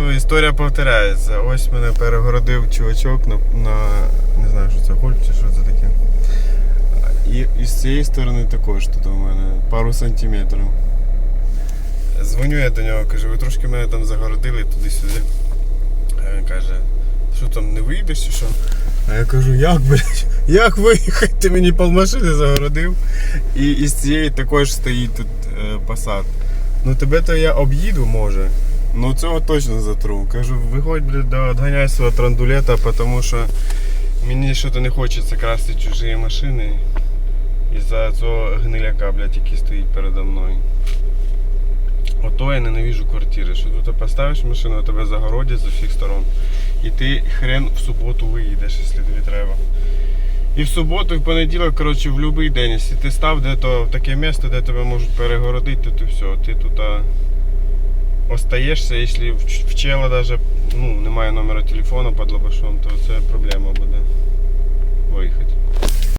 Ну, історія повторяється. Ось мене перегородив чувачок на, на не знаю, що це гольф чи що це таке. І, і з цієї сторони також тут у мене пару сантиметрів. Дзвоню я до нього, кажу, ви трошки мене там загородили туди-сюди. А він каже, що там не вийдеш чи що? А я кажу, як, блядь, як виїхати? Ти мені полмашини загородив. І, і з цієї також стоїть тут е, посад. Ну тебе то я об'їду може. Ну цього точно затру. Кажу, виходь, блядь, да, отганяй свого трандулета, тому що мені щось не хочеться красти чужі машини. Із-за цього гниляка, блядь, який стоїть передо мною. Ото я ненавижу квартири, що тут поставиш машину, а тебе загородять з усіх сторон. І ти хрен в суботу виїдеш, якщо тобі треба. І в суботу, і в понеділок, коротше, в будь-який день, якщо ти став де-то в таке місце, де тебе можуть перегородити, то ти все, ти тут а, остаєшся, якщо в чела даже, ну, немає номера телефону під лобашом, то це проблема буде.